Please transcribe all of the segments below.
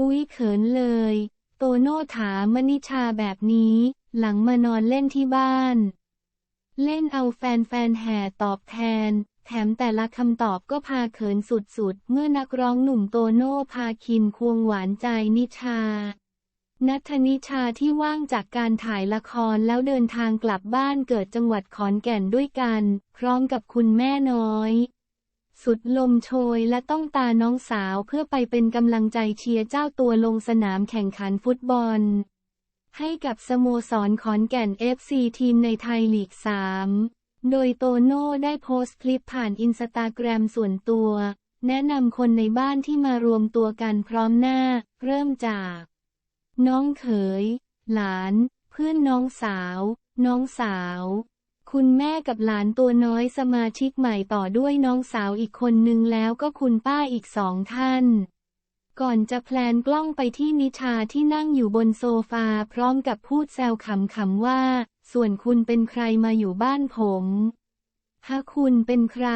อุ๊ยเขินเลย โตโน่ถามมนิชาแบบนี้ หลังมานอนเล่นที่บ้าน เล่นเอาแฟนๆแห่ตอบแทน แถมแต่ละคำตอบก็พาเขินสุดๆ เมื่อนักร้องหนุ่มโตโน่พาคินควงหวานใจนิชานัทนิชาที่ว่างจากการถ่ายละครแล้วเดินทางกลับบ้านเกิดจังหวัดขอนแก่นด้วยกัน พร้อมกับคุณแม่น้อย สุดลมโชยและต้องตาน้องสาวเพื่อไปเป็นกำลังใจเชียร์เจ้าตัวลงสนามแข่งขันฟุตบอล ให้กับสโมสรขอนแก่น FC ทีมในไทยลีก 3 โดยโตโน่ได้โพสต์คลิปผ่านอินสตาแกรมส่วนตัว แนะนำคนในบ้านที่มารวมตัวกันพร้อมหน้า เริ่มจาก น้องเขย หลาน เพื่อนน้องสาว น้องสาว คุณแม่กับหลานตัวน้อยสมาชิกใหม่ต่อด้วยน้องสาวอีกคนนึงแล้วก็คุณป้าอีกสองท่าน ก่อนจะแพลนกล้องไปที่นิชาที่นั่งอยู่บนโซฟาพร้อมกับพูดแซวขำๆว่า ส่วนคุณเป็นใครมาอยู่บ้านผมฮะคุณเป็นใคร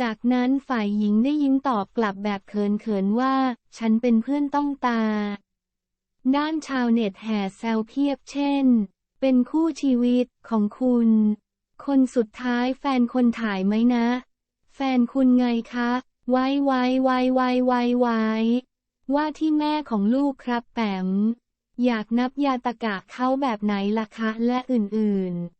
จากนั้นฝ่ายหญิงได้ยิ้มตอบกลับแบบเขินๆว่า ฉันเป็นเพื่อนต้องตา ด้านชาวเน็ตแห่แซวเพียบเช่น เป็นคู่ชีวิตของคุณ คนสุดท้ายแฟนคนถ่ายไหมนะ แฟนคุณไงคะ ไว้ไว้ไว้ไว้ไว้ไว้ว่าที่แม่ของลูกครับแปม อยากนับยาตะกะเขาแบบไหนล่ะคะและอื่นๆ